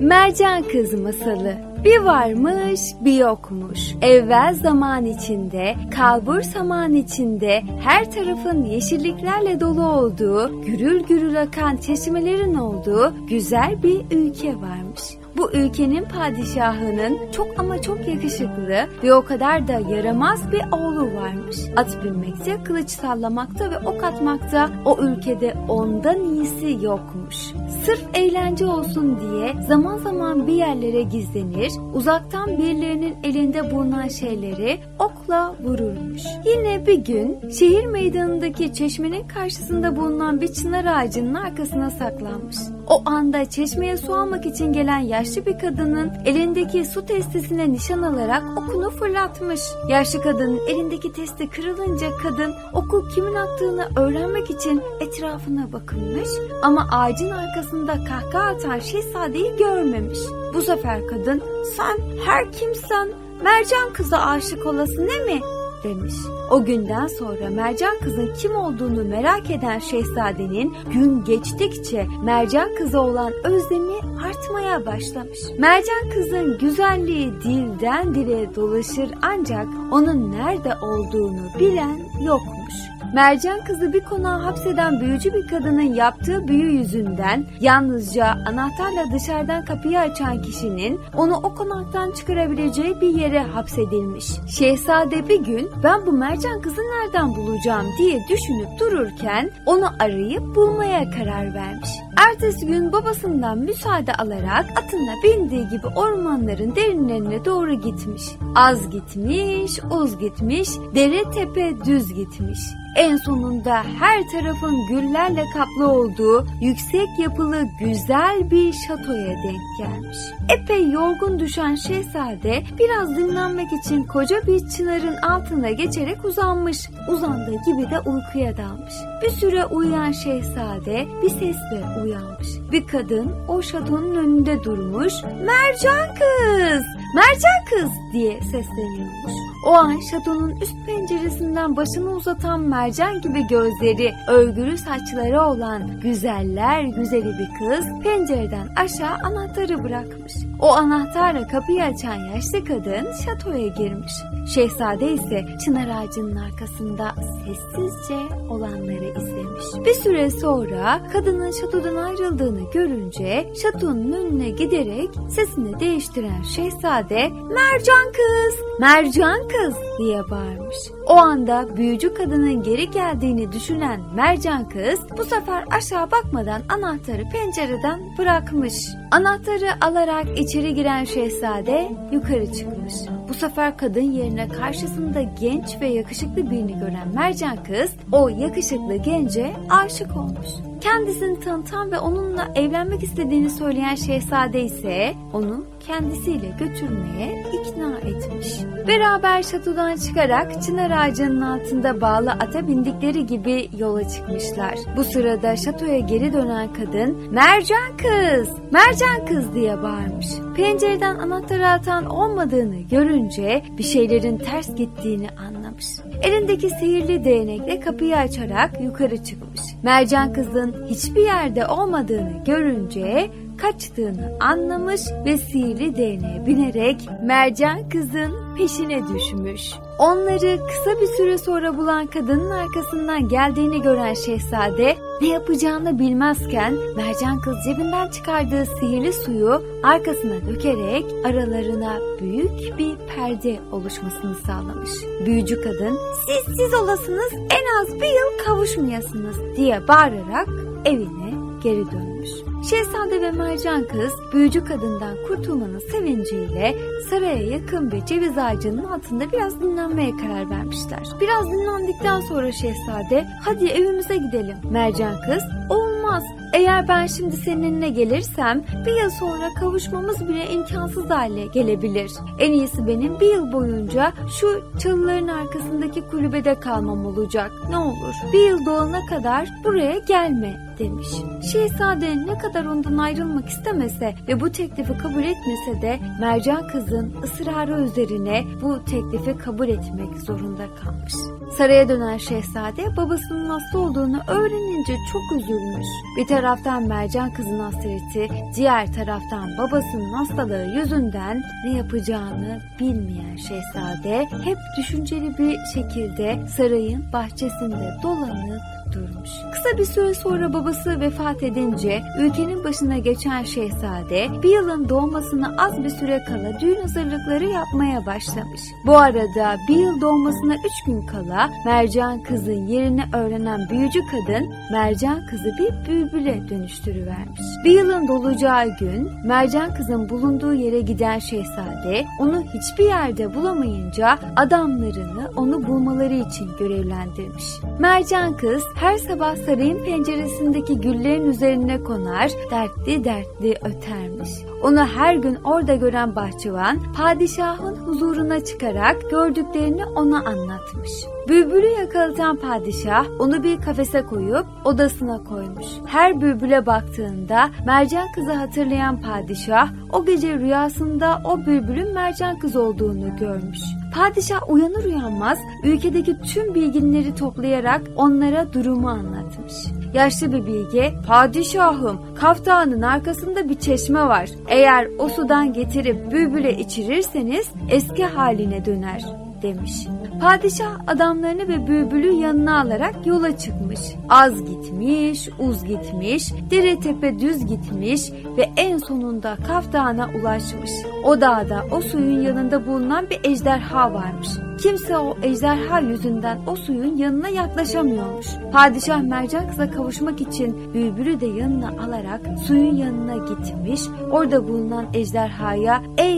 Mercan Kız Masalı bir varmış bir yokmuş. Evvel zaman içinde, kalbur saman içinde her tarafın yeşilliklerle dolu olduğu, gürül gürül akan çeşmelerin olduğu güzel bir ülke varmış. Bu ülkenin padişahının çok ama çok yakışıklı ve o kadar da yaramaz bir oğlu varmış. At binmekte, kılıç sallamakta ve ok atmakta o ülkede ondan iyisi yokmuş. Sırf eğlence olsun diye zaman zaman bir yerlere gizlenir, uzaktan birilerinin elinde bulunan şeyleri okla vururmuş. Yine bir gün şehir meydanındaki çeşmenin karşısında bulunan bir çınar ağacının arkasına saklanmış. O anda çeşmeye su almak için gelen yaşlı bir kadının elindeki su testesine nişan alarak okunu fırlatmış. Yaşlı kadının elindeki testi kırılınca kadın oku kimin attığını öğrenmek için etrafına bakınmış ama ağacın arkasında kahkaha atan şehzadeyi görmemiş. Bu sefer kadın sen her kimsen mercan kıza aşık olasın ne mi? Demiş. O günden sonra Mercan kızın kim olduğunu merak eden şehzadenin gün geçtikçe Mercan kıza olan özlemi artmaya başlamış. Mercan kızın güzelliği dilden dile dolaşır ancak onun nerede olduğunu bilen yokmuş. Mercan kızı bir konağa hapseden büyücü bir kadının yaptığı büyü yüzünden yalnızca anahtarla dışarıdan kapıyı açan kişinin onu o konaktan çıkarabileceği bir yere hapsedilmiş. Şehzade bir gün ben bu mercan kızı nereden bulacağım diye düşünüp dururken onu arayıp bulmaya karar vermiş. Ertesi gün babasından müsaade alarak atına bindiği gibi ormanların derinlerine doğru gitmiş. Az gitmiş, uz gitmiş, dere tepe düz gitmiş. En sonunda her tarafın güllerle kaplı olduğu yüksek yapılı güzel bir şatoya denk gelmiş. Epey yorgun düşen şehzade biraz dinlenmek için koca bir çınarın altına geçerek uzanmış. Uzandığı gibi de uykuya dalmış. Bir süre uyuyan şehzade bir sesle uyanmış. Bir kadın o şatonun önünde durmuş. Mercan kız! Mercan kız diye sesleniyormuş. O an şatonun üst penceresinden başını uzatan mercan gibi gözleri, örgülü saçları olan güzeller güzeli bir kız pencereden aşağı anahtarı bırakmış. O anahtarla kapıyı açan yaşlı kadın şatoya girmiş. Şehzade ise çınar ağacının arkasında sessizce olanları izlemiş. Bir süre sonra kadının şatodan ayrıldığını görünce şatonun önüne giderek sesini değiştiren şehzade Mercan kız, Mercan kız diye bağırmış. O anda büyücü kadının geri geldiğini düşünen Mercan kız bu sefer aşağı bakmadan anahtarı pencereden bırakmış. Anahtarı alarak içeri giren şehzade yukarı çıkmış. Bu sefer kadın yerine karşısında genç ve yakışıklı birini gören Mercan kız o yakışıklı gence aşık olmuş. Kendisini tanıtan ve onunla evlenmek istediğini söyleyen şehzade ise onu kendisiyle götürmeye ikna etmiş. Beraber şatodan çıkarak çınar ağacının altında bağlı ata bindikleri gibi yola çıkmışlar. Bu sırada şatoya geri dönen kadın Mercan kız, Mercan kız diye bağırmış. Pencereden anahtarı atan olmadığını görünce bir şeylerin ters gittiğini anlamış. Elindeki sihirli değnekle kapıyı açarak yukarı çıkmış. Mercan kızın hiçbir yerde olmadığını görünce kaçtığını anlamış ve sihirli değneğe binerek mercan kızın peşine düşmüş. Onları kısa bir süre sonra bulan kadının arkasından geldiğini gören şehzade ne yapacağını bilmezken mercan kız cebinden çıkardığı sihirli suyu arkasına dökerek aralarına büyük bir perde oluşmasını sağlamış. Büyücü kadın siz siz olasınız en az bir yıl kavuşmayasınız diye bağırarak evine geri dönmüş. Şehzade ve mercan kız büyücü kadından kurtulmanın sevinciyle saraya yakın bir ceviz ağacının altında biraz dinlenmeye karar vermişler. Biraz dinlendikten sonra şehzade hadi evimize gidelim. Mercan kız olmaz eğer ben şimdi seninle gelirsem bir yıl sonra kavuşmamız bile imkansız hale gelebilir. En iyisi benim bir yıl boyunca şu çalıların arkasındaki kulübede kalmam olacak. Ne olur bir yıl dolana kadar buraya gelme demiş. Şehzade ne kadar ondan ayrılmak istemese ve bu teklifi kabul etmese de Mercan kızın ısrarı üzerine bu teklifi kabul etmek zorunda kalmış. Saraya dönen şehzade babasının hasta olduğunu öğrenince çok üzülmüş. Bir taraftan Mercan kızın hasreti, diğer taraftan babasının hastalığı yüzünden ne yapacağını bilmeyen şehzade hep düşünceli bir şekilde sarayın bahçesinde dolanıp durmuş. Kısa bir süre sonra babası vefat edince ülkenin başına geçen şehzade bir yılın doğmasına az bir süre kala düğün hazırlıkları yapmaya başlamış. Bu arada bir yıl doğmasına üç gün kala Mercan kızın yerini öğrenen büyücü kadın Mercan kızı bir bülbüle dönüştürüvermiş. Bir yılın dolacağı gün Mercan kızın bulunduğu yere giden şehzade onu hiçbir yerde bulamayınca adamlarını onu bulmaları için görevlendirmiş. Mercan kız her sabah sarayın penceresindeki güllerin üzerine konar, dertli dertli ötermiş. Onu her gün orada gören bahçıvan, padişahın huzuruna çıkarak gördüklerini ona anlatmış. Bülbülü yakalatan padişah onu bir kafese koyup odasına koymuş. Her bülbüle baktığında mercan kızı hatırlayan padişah o gece rüyasında o bülbülün mercan kız olduğunu görmüş. Padişah uyanır uyanmaz ülkedeki tüm bilginleri toplayarak onlara durumu anlatmış. Yaşlı bir bilge, padişahım kaftanın arkasında bir çeşme var. Eğer o sudan getirip bülbüle içirirseniz eski haline döner demiş. Padişah adamlarını ve bülbülü yanına alarak yola çıkmış. Az gitmiş, uz gitmiş, dere tepe düz gitmiş ve en sonunda Kaftan'a ulaşmış. O dağda o suyun yanında bulunan bir ejderha varmış. Kimse o ejderha yüzünden o suyun yanına yaklaşamıyormuş. Padişah mercan kıza kavuşmak için bülbülü de yanına alarak suyun yanına gitmiş. Orada bulunan ejderhaya ey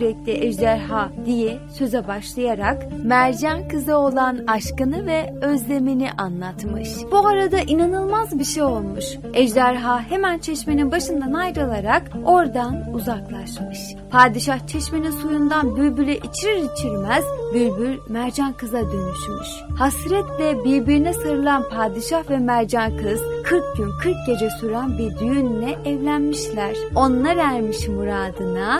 yürekli ejderha diye söze başlayarak mercan kıza olan aşkını ve özlemini anlatmış. Bu arada inanılmaz bir şey olmuş. Ejderha hemen çeşmenin başından ayrılarak oradan uzaklaşmış. Padişah çeşmenin suyundan bülbüle içirir içirmez bülbül mercan kıza dönüşmüş. Hasretle birbirine sarılan padişah ve mercan kız 40 gün 40 gece süren bir düğünle evlenmişler. Onlar ermiş muradına